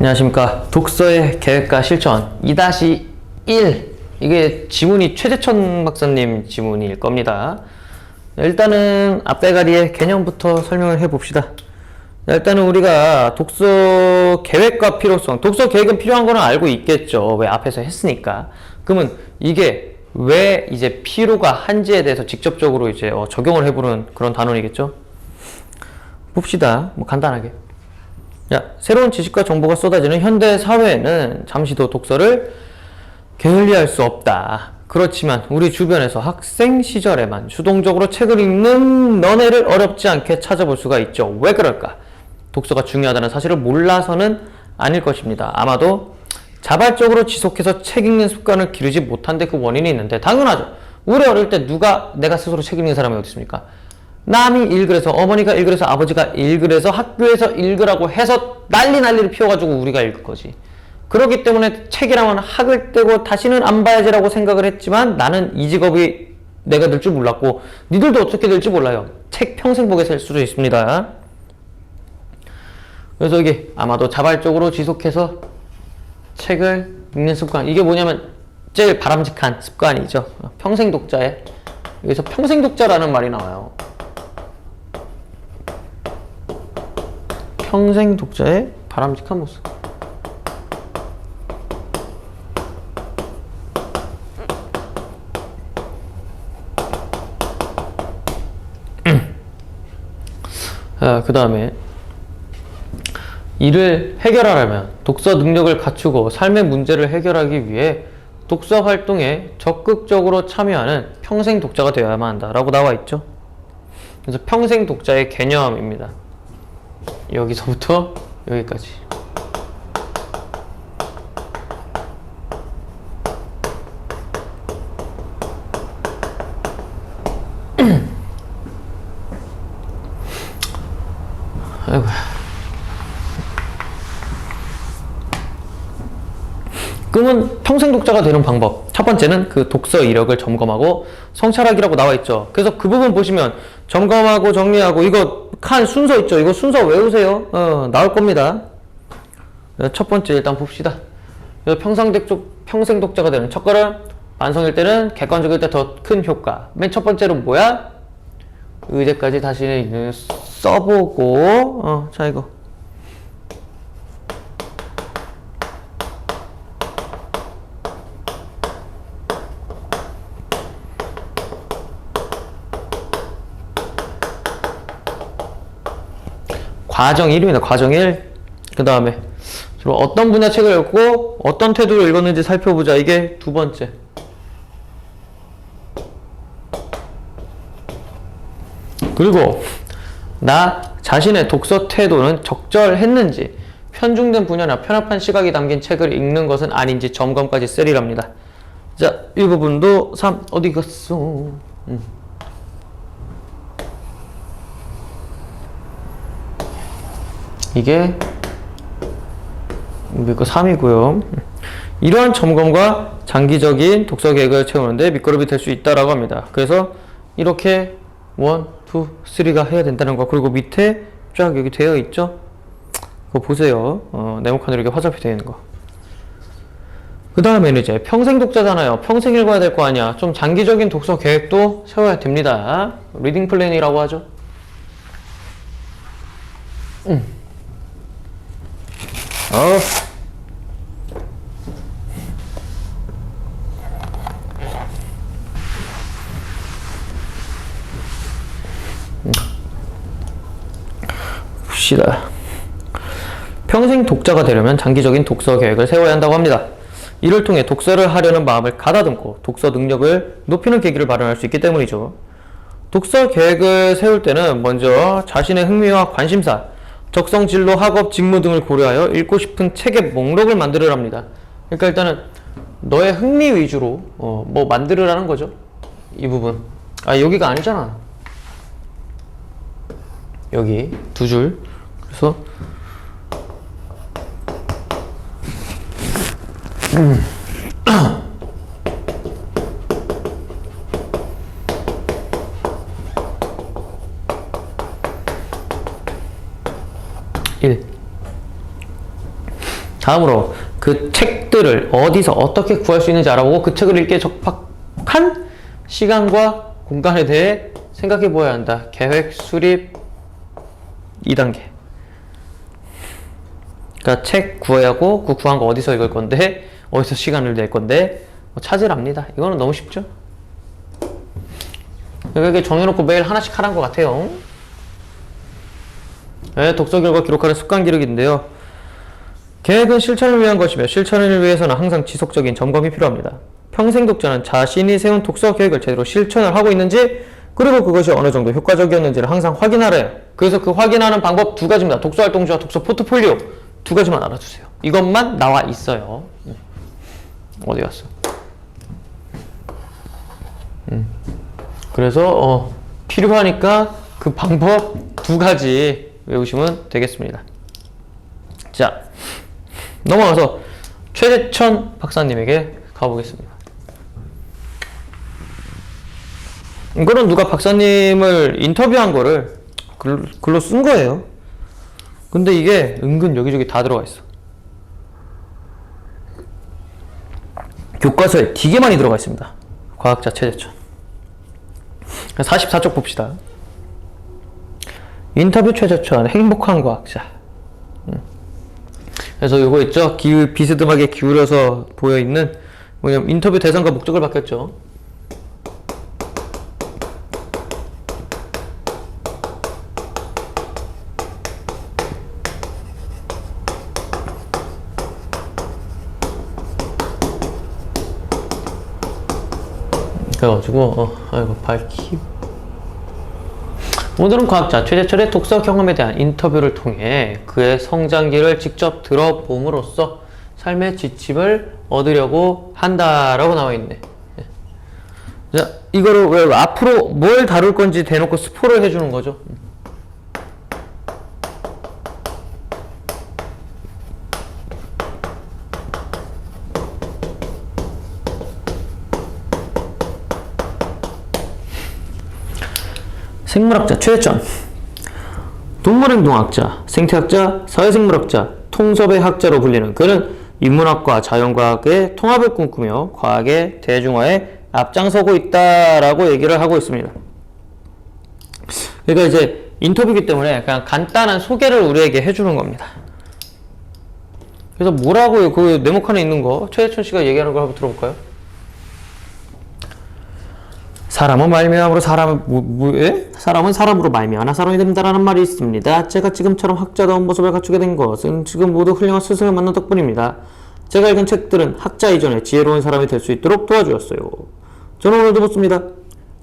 안녕하십니까. 독서의 계획과 실천 2-1 이게 지문이 최재천 박사님 지문일 겁니다. 일단은 앞대가리의 개념부터 설명을 해 봅시다. 일단은 우리가 독서 계획과 필요성, 독서 계획은 필요한 거는 알고 있겠죠. 왜 앞에서 했으니까. 그러면 이게 왜 이제 필요가 한지에 대해서 직접적으로 이제 어, 적용을 해보는 그런 단원이겠죠. 봅시다. 뭐 간단하게. 야, 새로운 지식과 정보가 쏟아지는 현대 사회에는 잠시도 독서를 게을리할 수 없다. 그렇지만 우리 주변에서 학생 시절에만 주동적으로 책을 읽는 너네를 어렵지 않게 찾아볼 수가 있죠. 왜 그럴까? 독서가 중요하다는 사실을 몰라서는 아닐 것입니다. 아마도 자발적으로 지속해서 책 읽는 습관을 기르지 못한 데 그 원인이 있는데 당연하죠. 우리 어릴 때 누가 내가 스스로 책 읽는 사람이 어디 있습니까? 남이 읽으래서 어머니가 읽으래서 아버지가 읽으래서 학교에서 읽으라고 해서 난리 난리를 피워가지고 우리가 읽을 거지. 그렇기 때문에 책이라면 학을 떼고 다시는 안 봐야지라고 생각을 했지만 나는 이 직업이 내가 될 줄 몰랐고 니들도 어떻게 될지 몰라요. 책 평생 보게 될 수도 있습니다. 그래서 이게 아마도 자발적으로 지속해서 책을 읽는 습관 이게 뭐냐면 제일 바람직한 습관이죠. 평생 독자의 여기서 평생 독자라는 말이 나와요. 평생 독자의 바람직한 모습. 아, 그 다음에 이를 해결하려면 독서 능력을 갖추고 삶의 문제를 해결하기 위해 독서 활동에 적극적으로 참여하는 평생 독자가 되어야만 한다라고 나와 있죠. 그래서 평생 독자의 개념입니다. 여기서부터 여기까지. 아이고. 그러면 평생 독자가 되는 방법. 첫 번째는 그 독서 이력을 점검하고 성찰하기라고 나와 있죠. 그래서 그 부분 보시면 점검하고 정리하고 이거 칸 순서 있죠. 이거 순서 외우세요. 어, 나올 겁니다. 첫 번째 일단 봅시다. 평생 독 평생 독자가 되는 첫 걸음 완성일 때는 객관적일 때 더 큰 효과. 맨 첫 번째로 뭐야? 의제까지 다시 써보고 어, 자 이거 과정 1입니다. 과정 1. 그 다음에 주로 어떤 분야 책을 읽고 어떤 태도로 읽었는지 살펴보자. 이게 두 번째. 그리고 나 자신의 독서 태도는 적절했는지 편중된 분야나 편협한 시각이 담긴 책을 읽는 것은 아닌지 점검까지 쓰리랍니다. 자, 이 부분도 3 어디 갔어? 음. 이게 이거 3이고요. 이러한 점검과 장기적인 독서 계획을 채우는데 밑거름이 될 수 있다라고 합니다. 그래서 이렇게 1, 2, 3가 해야 된다는 거. 그리고 밑에 쫙 여기 되어 있죠? 그거 보세요. 어, 네모칸으로 이렇게 화살표 되어 있는 거. 그 다음에는 이제 평생 독자잖아요. 평생 읽어야 될 거 아니야. 좀 장기적인 독서 계획도 세워야 됩니다. 리딩 플랜이라고 하죠. 음. 어. 봅시다. 평생 독자가 되려면 장기적인 독서 계획을 세워야 한다고 합니다. 이를 통해 독서를 하려는 마음을 가다듬고 독서 능력을 높이는 계기를 마련할 수 있기 때문이죠. 독서 계획을 세울 때는 먼저 자신의 흥미와 관심사, 적성 진로, 학업, 직무 등을 고려하여 읽고 싶은 책의 목록을 만들으랍니다. 그러니까 일단은 너의 흥미 위주로 어, 뭐 만들으라는 거죠. 이 부분. 아 여기가 아니잖아. 여기 두 줄. 그래서 음. 일 다음으로 그 책들을 어디서 어떻게 구할 수 있는지 알아보고 그 책을 읽기에 적합한 시간과 공간에 대해 생각해 보아야 한다. 계획 수립 2단계. 그러니까 책 구해야 하고 그 구한 거 어디서 읽을 건데 어디서 시간을 낼 건데 뭐 찾으랍니다. 이거는 너무 쉽죠? 여기 정해놓고 매일 하나씩 하란 것 같아요. 네, 독서 결과 기록하는 습관 기록인데요. 계획은 실천을 위한 것이며 실천을 위해서는 항상 지속적인 점검이 필요합니다. 평생 독자는 자신이 세운 독서 계획을 제대로 실천을 하고 있는지 그리고 그것이 어느 정도 효과적이었는지를 항상 확인하래요. 그래서 그 확인하는 방법 두 가지입니다. 독서 활동지와 독서 포트폴리오 두 가지만 알아주세요. 이것만 나와 있어요. 네. 어디 갔어? 음. 그래서 어, 필요하니까 그 방법 두 가지 외우시면 되겠습니다. 자, 넘어가서 최대천 박사님에게 가보겠습니다. 이거는 누가 박사님을 인터뷰한 거를 글, 글로 쓴 거예요. 근데 이게 은근 여기저기 다 들어가 있어. 교과서에 되게 많이 들어가 있습니다. 과학자 최대천. 44쪽 봅시다. 인터뷰 최저천 행복한 과학자. 음. 그래서 요거 있죠? 기, 비스듬하게 기울여서 보여 있는 뭐냐면 인터뷰 대상과 목적을 바뀌었죠. 그래가지고 어 아이고 밝히 오늘은 과학자 최재 철의 독서 경험에 대한 인터뷰를 통해 그의 성장기를 직접 들어봄으로써 삶의 지침을 얻으려고 한다라고 나와 있네. 예. 자, 이거를 왜 앞으로 뭘 다룰 건지 대놓고 스포를 해주는 거죠. 생물학자 최전 동물행동학자, 생태학자, 사회생물학자, 통섭의 학자로 불리는 그는 인문학과 자연과학의 통합을 꿈꾸며 과학의 대중화에 앞장서고 있다라고 얘기를 하고 있습니다. 그러니까 이제 인터뷰이기 때문에 그냥 간단한 소개를 우리에게 해주는 겁니다. 그래서 뭐라고요? 그 네모칸에 있는 거 최혜천 씨가 얘기하는 걸 한번 들어볼까요? 사람은 말미암으로 사람 뭐, 뭐, 예? 사람은 사람으로 말미암아 사람이 된다라는 말이 있습니다. 제가 지금처럼 학자다운 모습을 갖추게 된 것은 지금 모두 훌륭한 스승을 만난 덕분입니다. 제가 읽은 책들은 학자 이전에 지혜로운 사람이 될 수 있도록 도와주었어요. 저는 오늘도 묻습니다.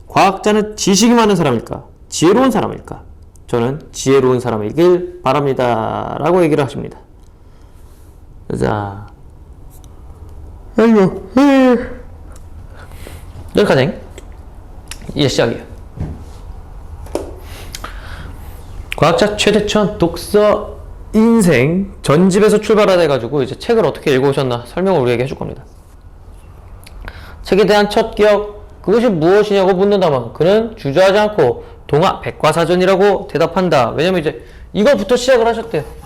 과학자는 지식이 많은 사람일까? 지혜로운 사람일까? 저는 지혜로운 사람이길 바랍니다. 라고 얘기를 하십니다. 자, 아이고, 여기까지. 이제 시작이에요. 과학자 최대천 독서 인생 전집에서 출발하돼 가지고 이제 책을 어떻게 읽어오셨나 설명을 우리에게 해줄 겁니다. 책에 대한 첫 기억 그것이 무엇이냐고 묻는다면 그는 주저하지 않고 동화 백과사전이라고 대답한다. 왜냐면 이제 이거부터 시작을 하셨대요.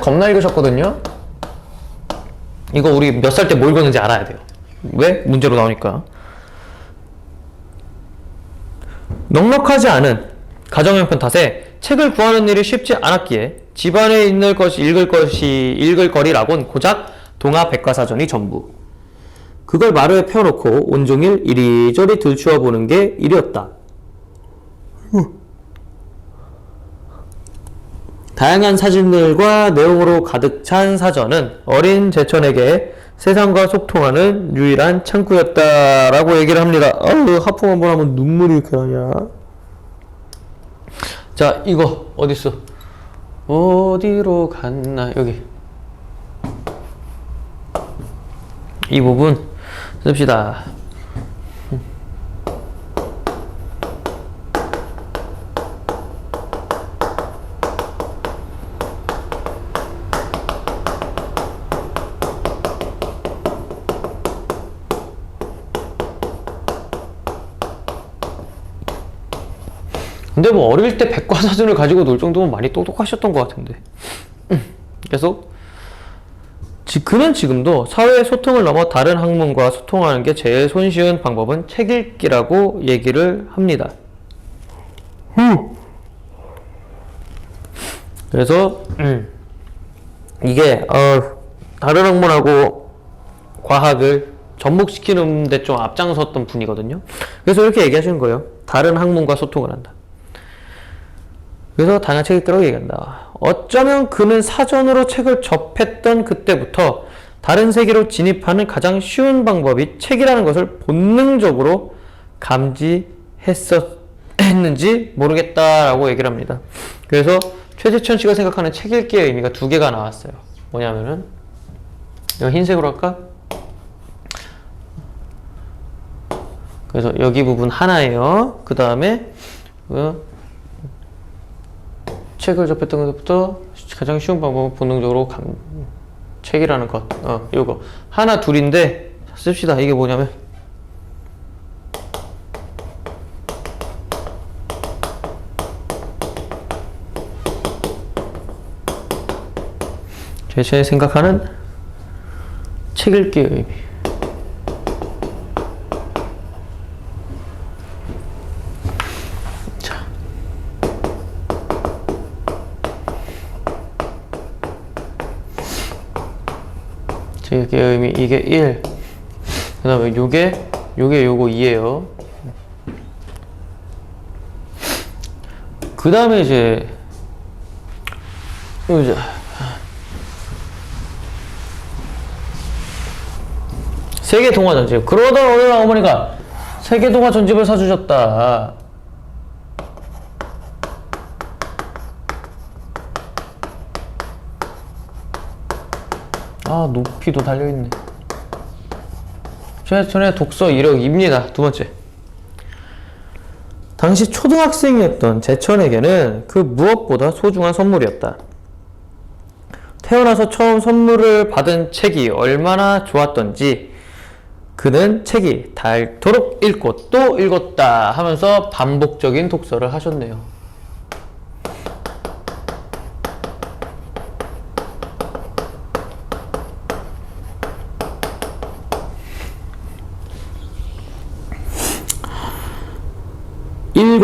책 겁나 읽으셨거든요. 이거 우리 몇 살 때 뭐 읽었는지 알아야 돼요. 왜? 문제로 나오니까. 넉넉하지 않은 가정 형편 탓에 책을 구하는 일이 쉽지 않았기에 집안에 있는 것이 읽을 것이 읽을 거리라곤 고작 동화 백과사전이 전부. 그걸 마루에 펴놓고 온종일 이리저리 들추어 보는 게 일이었다. 다양한 사진들과 내용으로 가득 찬 사전은 어린 제천에게 세상과 소통하는 유일한 창구였다라고 얘기를 합니다. 아우 하품 한번 하면 눈물이 이렇게 나냐? 자 이거 어디 있어? 어디로 갔나 여기 이 부분 씁시다. 근데 뭐 어릴 때 백과사전을 가지고 놀 정도면 많이 똑똑하셨던 것 같은데. 음, 그래서 지- 그는 지금도 사회 소통을 넘어 다른 학문과 소통하는 게 제일 손쉬운 방법은 책 읽기라고 얘기를 합니다. 그래서 음, 이게 어, 다른 학문하고 과학을 접목시키는 데 좀 앞장섰던 분이거든요. 그래서 이렇게 얘기하시는 거예요. 다른 학문과 소통을 한다. 그래서 책 읽더라고 얘기한다. 어쩌면 그는 사전으로 책을 접했던 그때부터 다른 세계로 진입하는 가장 쉬운 방법이 책이라는 것을 본능적으로 감지했었는지 모르겠다라고 얘기를 합니다. 그래서 최재천 씨가 생각하는 책 읽기의 의미가 두 개가 나왔어요. 뭐냐면은 이거 흰색으로 할까? 그래서 여기 부분 하나예요. 그 다음에 어, 책을 접했던 것부터 가장 쉬운 방법은 본능적으로 감, 책이라는 것. 어, 요거. 하나, 둘인데, 씁시다. 이게 뭐냐면, 제 생각하는 책 읽기의 의미. 책 읽기의 의미, 이게 1. 그 다음에 요게, 요게 요거 2에요. 그 다음에 이제, 요 이제, 세계 동화 전집. 그러던 어느 날 어머니가 세계 동화 전집을 사주셨다. 아, 높이도 달려있네. 최천의 독서 이력입니다. 두 번째. 당시 초등학생이었던 제천에게는 그 무엇보다 소중한 선물이었다. 태어나서 처음 선물을 받은 책이 얼마나 좋았던지 그는 책이 닳도록 읽고 또 읽었다 하면서 반복적인 독서를 하셨네요.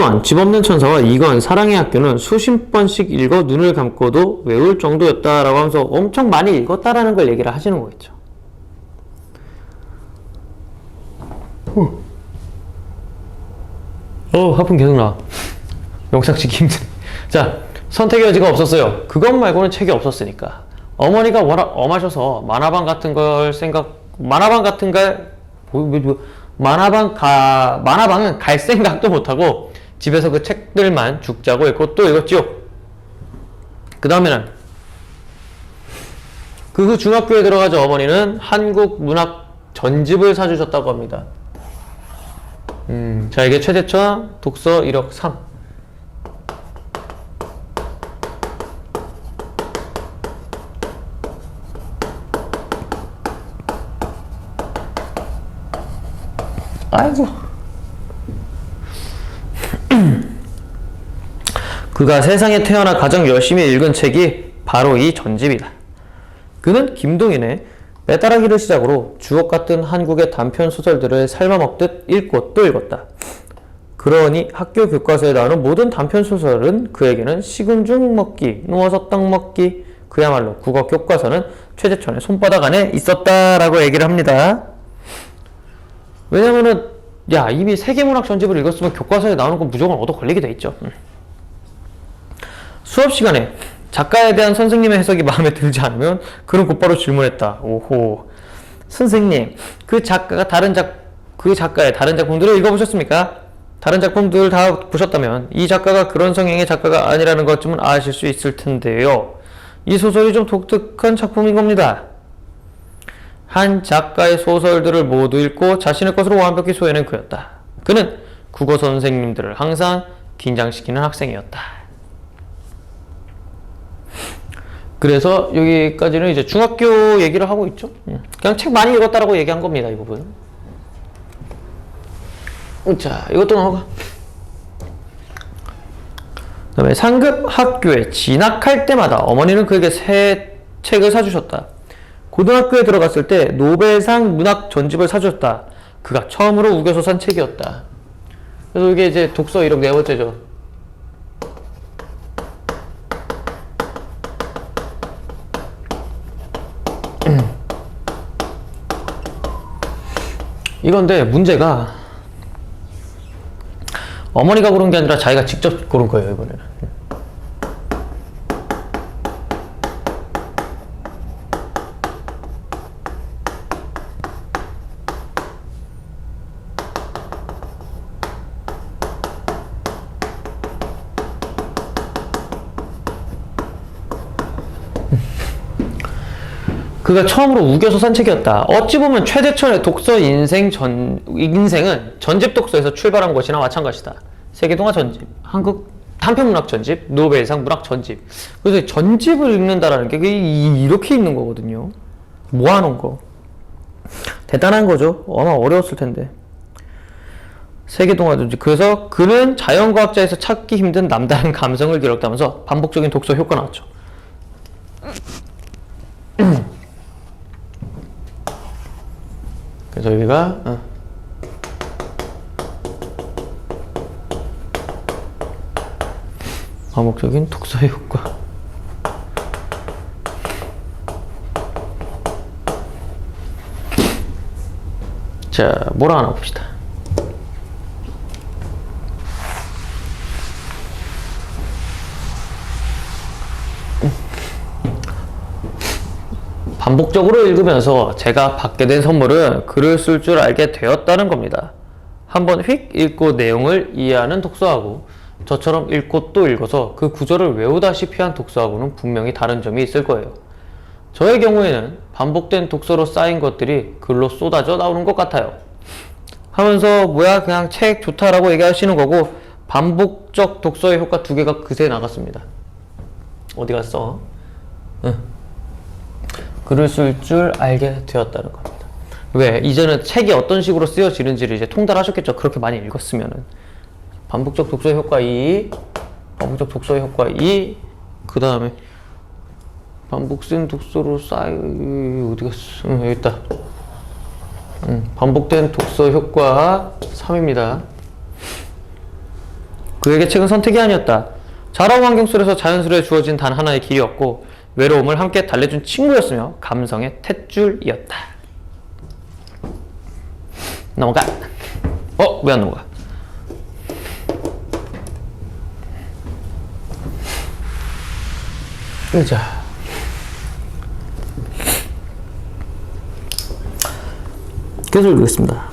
일권집 없는 천사와 2권 사랑의 학교는 수십 번씩 읽어 눈을 감고도 외울 정도였다라고 하면서 엄청 많이 읽었다라는 걸 얘기를 하시는 거겠죠. 어, 하품 계속 나. 영상 찍기 힘드네. 자, 선택의 여지가 없었어요. 그것 말고는 책이 없었으니까. 어머니가 워낙 엄하셔서 만화방 같은 걸 생각, 만화방 같은 걸, 만화방 가, 만화방은 갈 생각도 못하고 집에서 그 책들만 죽자고 읽고 또 읽었죠. 그 다음에는 그 후 중학교에 들어가자 어머니는 한국 문학 전집을 사주셨다고 합니다. 음, 자, 이게 최대천 독서 이력 3. 그가 세상에 태어나 가장 열심히 읽은 책이 바로 이 전집이다. 그는 김동인의 빼따라기를 시작으로 주옥 같은 한국의 단편 소설들을 삶아먹듯 읽고 또 읽었다. 그러니 학교 교과서에 나오는 모든 단편 소설은 그에게는 식은 죽 먹기, 누워서 떡 먹기, 그야말로 국어 교과서는 최재천의 손바닥 안에 있었다라고 얘기를 합니다. 왜냐면은 야 이미 세계문학 전집을 읽었으면 교과서에 나오는 건 무조건 얻어 걸리게 돼 있죠. 음. 수업 시간에 작가에 대한 선생님의 해석이 마음에 들지 않으면 그는 곧바로 질문했다. 오호. 선생님, 그 작가가 다른 작, 그 작가의 다른 작품들을 읽어보셨습니까? 다른 작품들 다 보셨다면 이 작가가 그런 성향의 작가가 아니라는 것쯤은 아실 수 있을 텐데요. 이 소설이 좀 독특한 작품인 겁니다. 한 작가의 소설들을 모두 읽고 자신의 것으로 완벽히 소화해낸 그였다. 그는 국어 선생님들을 항상 긴장시키는 학생이었다. 그래서 여기까지는 이제 중학교 얘기를 하고 있죠. 음. 그냥 책 많이 읽었다라고 얘기한 겁니다, 이 부분. 음, 자, 이것도 넘어가. 그 다음에 상급 학교에 진학할 때마다 어머니는 그에게 새 책을 사주셨다. 고등학교에 들어갔을 때 노벨상 문학 전집을 사주셨다. 그가 처음으로 우겨서 산 책이었다. 그래서 이게 이제 독서 이력 네 번째죠. 이건데 문제가 어머니가 고른 게 아니라 자기가 직접 고른 거예요 이번에는. 그가 처음으로 우겨서 산 책이었다. 어찌 보면 최대천의 독서 인생 전 인생은 전집 독서에서 출발한 것이나 마찬가지다. 세계동화 전집, 한국 단편문학 전집, 노벨상 문학 전집. 그래서 전집을 읽는다라는 게 이렇게 읽는 거거든요. 모아놓은 거. 대단한 거죠. 아마 어려웠을 텐데. 세계동화 전집. 그래서 그는 자연과학자에서 찾기 힘든 남다른 감성을 기록하면서 반복적인 독서 효과 나왔죠. 그래서 여기가 어. 반복적인 독서 효과. 자, 뭐라 하나 봅시다. 반복적으로 읽으면서 제가 받게 된 선물은 글을 쓸 줄 알게 되었다는 겁니다. 한번 휙 읽고 내용을 이해하는 독서하고 저처럼 읽고 또 읽어서 그 구절을 외우다시피 한 독서하고는 분명히 다른 점이 있을 거예요. 저의 경우에는 반복된 독서로 쌓인 것들이 글로 쏟아져 나오는 것 같아요. 하면서 뭐야 그냥 책 좋다라고 얘기하시는 거고 반복적 독서의 효과 두 개가 그새 나갔습니다. 어디 갔어? 응. 글을 쓸 줄 알게 되었다는 겁니다. 왜? 이제는 책이 어떤 식으로 쓰여지는지를 이제 통달하셨겠죠. 그렇게 많이 읽었으면은. 반복적 독서의 효과 2, 반복적 독서의 효과 2, 그 다음에 반복된 독서로 쌓이, 어디 갔어? 응, 여기 있다. 음, 반복된 독서 효과 3입니다. 그에게 책은 선택이 아니었다. 자라온 환경 속에서 자연스레 주어진 단 하나의 길이었고 외로움을 함께 달래준 친구였으며 감성의 탯줄이었다. 넘어가. 어? 왜 안 넘어가? 자. 계속 읽겠습니다.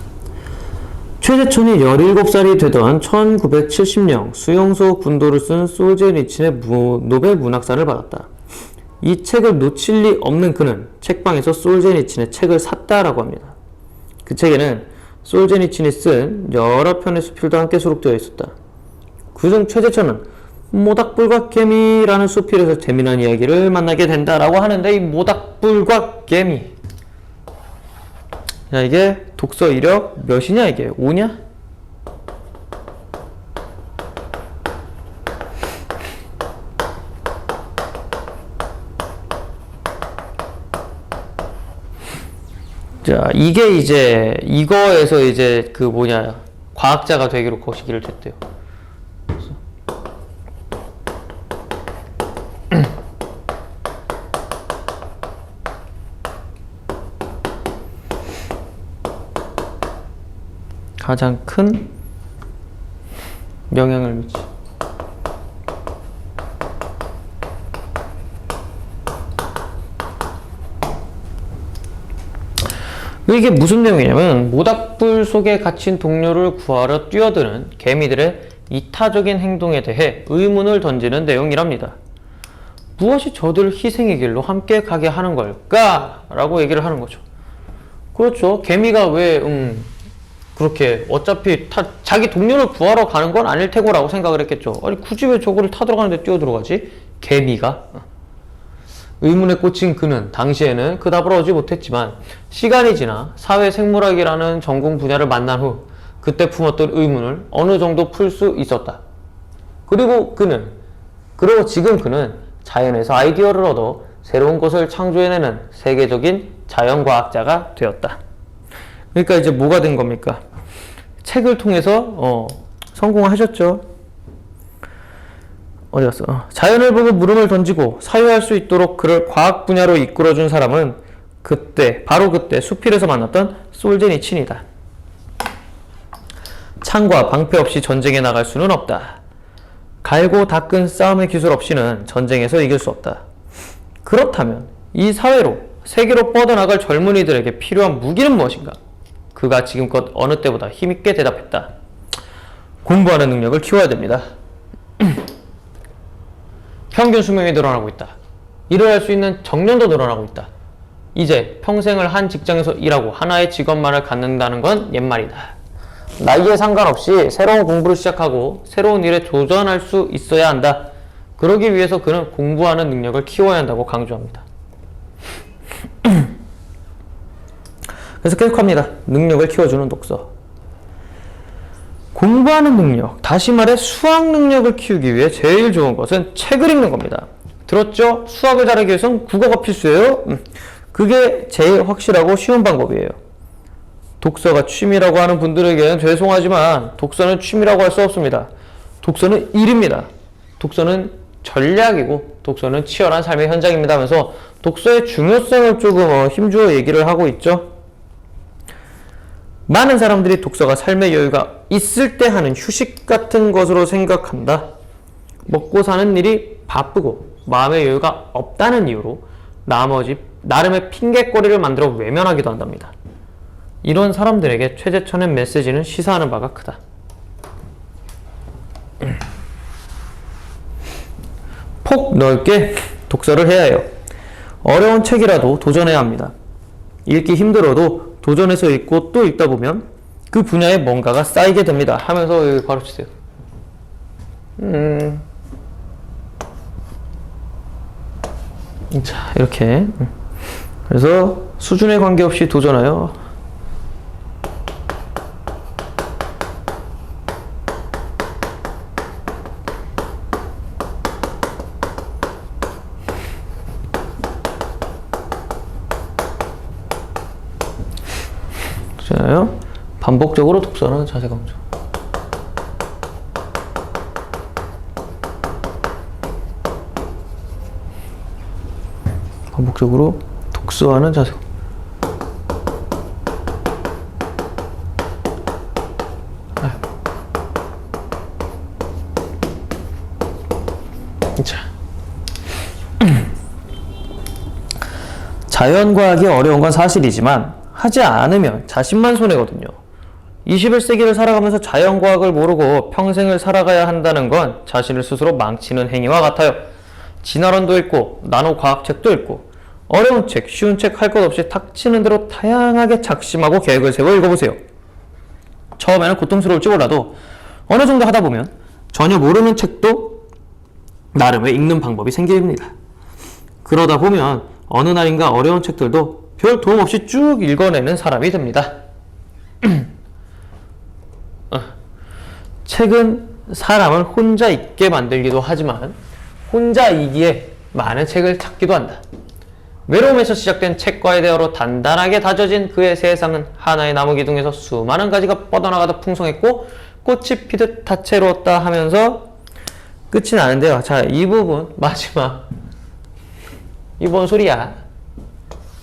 최재천이 17살이 되던 1970년 수용소 군도를 쓴 솔제니친의 무- 노벨 문학상을 받았다. 이 책을 놓칠 리 없는 그는 책방에서 솔제니친의 책을 샀다라고 합니다. 그 책에는 솔제니친이 쓴 여러 편의 수필도 함께 수록되어 있었다. 그중 최재천은 모닥불과 개미라는 수필에서 재미난 이야기를 만나게 된다라고 하는데 이 모닥불과 개미 야 이게 독서 이력 몇이냐 이게 5냐? 자 이게 이제 이거에서 이제 그 뭐냐 과학자가 되기로 거시기를 됐대요. 가장 큰 영향을 미치. 이게 무슨 내용이냐면 모닥불 속에 갇힌 동료를 구하러 뛰어드는 개미들의 이타적인 행동에 대해 의문을 던지는 내용이랍니다. 무엇이 저들을 희생의 길로 함께 가게 하는 걸까? 라고 얘기를 하는 거죠. 그렇죠. 개미가 왜, 음, 그렇게 어차피 타, 자기 동료를 구하러 가는 건 아닐 테고라고 생각을 했겠죠. 아니 굳이 왜 저거를 타들어가는데 뛰어들어가지? 개미가 의문에 꽂힌 그는 당시에는 그 답을 얻지 못했지만 시간이 지나 사회 생물학이라는 전공 분야를 만난 후 그때 품었던 의문을 어느 정도 풀 수 있었다. 그리고 그는 그리고 지금 그는 자연에서 아이디어를 얻어 새로운 것을 창조해내는 세계적인 자연과학자가 되었다. 그러니까 이제 뭐가 된 겁니까? 책을 통해서 어, 성공하셨죠. 어디 갔어? 어, 자연을 보고 물음을 던지고 사유할 수 있도록 그를 과학 분야로 이끌어준 사람은 그때 바로 그때 수필에서 만났던 솔제니친이다. 창과 방패 없이 전쟁에 나갈 수는 없다. 갈고 닦은 싸움의 기술 없이는 전쟁에서 이길 수 없다. 그렇다면 이 사회로 세계로 뻗어나갈 젊은이들에게 필요한 무기는 무엇인가? 그가 지금껏 어느 때보다 힘있게 대답했다. 공부하는 능력을 키워야 됩니다. 평균 수명이 늘어나고 있다. 일을 할 수 있는 정년도 늘어나고 있다. 이제 평생을 한 직장에서 일하고 하나의 직업만을 갖는다는 건 옛말이다. 나이에 상관없이 새로운 공부를 시작하고 새로운 일에 도전할 수 있어야 한다. 그러기 위해서 그는 공부하는 능력을 키워야 한다고 강조합니다. 그래서 계속합니다. 능력을 키워주는 독서. 공부하는 능력, 다시 말해 수학 능력을 키우기 위해 제일 좋은 것은 책을 읽는 겁니다. 들었죠? 수학을 잘하기 위해서는 국어가 필수예요. 음, 그게 제일 확실하고 쉬운 방법이에요. 독서가 취미라고 하는 분들에게는 죄송하지만 독서는 취미라고 할 수 없습니다. 독서는 일입니다. 독서는 전략이고 독서는 치열한 삶의 현장입니다 하면서 독서의 중요성을 조금 어, 힘주어 얘기를 하고 있죠. 많은 사람들이 독서가 삶의 여유가 있을 때 하는 휴식 같은 것으로 생각한다. 먹고 사는 일이 바쁘고 마음의 여유가 없다는 이유로 나머지 나름의 핑계거리를 만들어 외면하기도 한답니다. 이런 사람들에게 최재천의 메시지는 시사하는 바가 크다. 폭 넓게 독서를 해야 해요. 어려운 책이라도 도전해야 합니다. 읽기 힘들어도 도전해서 읽고 또 읽다 보면 그 분야에 뭔가가 쌓이게 됩니다. 하면서 여기 바로 주세요. 음. 자, 이렇게. 그래서 수준에 관계없이 도전하여 잖아요. 반복적으로 독서하는 자세 강조. 반복적으로 독서하는 자세. 아. 자. 자연과학이 어려운 건 사실이지만 하지 않으면 자신만 손해거든요. 21세기를 살아가면서 자연과학을 모르고 평생을 살아가야 한다는 건 자신을 스스로 망치는 행위와 같아요. 진화론도 읽고 나노 과학책도 읽고 어려운 책, 쉬운 책 할 것 없이 닥치는 대로 다양하게 작심하고 계획을 세워 읽어보세요. 처음에는 고통스러울지 몰라도 어느 정도 하다 보면 전혀 모르는 책도 나름의 읽는 방법이 생깁니다. 그러다 보면 어느 날인가 어려운 책들도 별 도움 없이 쭉 읽어내는 사람이 됩니다. 어. 책은 사람을 혼자 읽게 만들기도 하지만 혼자 이기에 많은 책을 찾기도 한다. 외로움에서 시작된 책과의 대화로 단단하게 다져진 그의 세상은 하나의 나무 기둥에서 수많은 가지가 뻗어나가다 풍성했고 꽃이 피듯 다채로웠다 하면서 끝이 나는데요. 자, 이 부분 마지막 이번 소리야.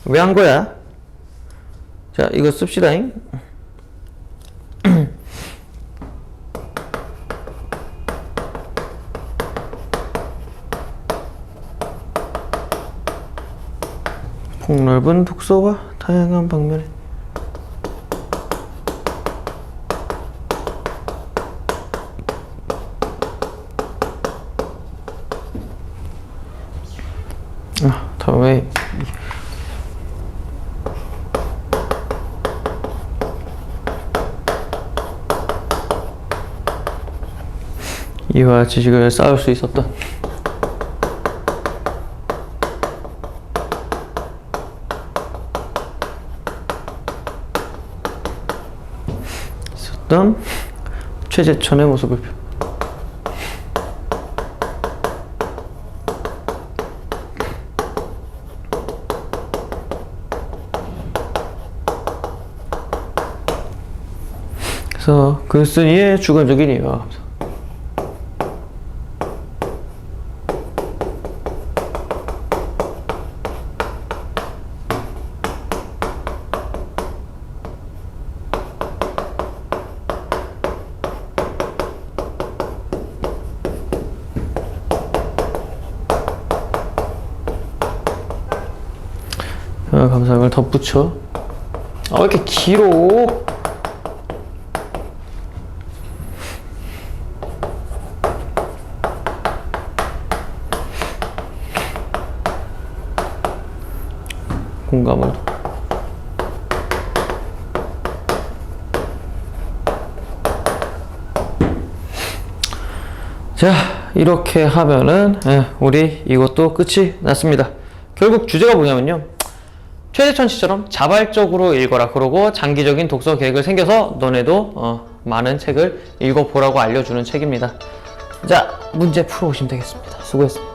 왜 한 거야? 자, 이거 씁시다잉. 폭넓은 독서와 다양한 방면에 이와 지식을 쌓을 수 있었던 있었던 최재천의 모습을 그래서 그 글쓴이의 주관적인 이유 아, 감사합니다. 덧붙여. 아, 왜 이렇게 길어? 공감을. 자, 이렇게 하면은, 예, 우리 이것도 끝이 났습니다. 결국 주제가 뭐냐면요. 최대천 씨처럼 자발적으로 읽어라. 그러고 장기적인 독서 계획을 생겨서 너네도 어, 많은 책을 읽어보라고 알려주는 책입니다. 자, 문제 풀어오시면 되겠습니다. 수고했습니다.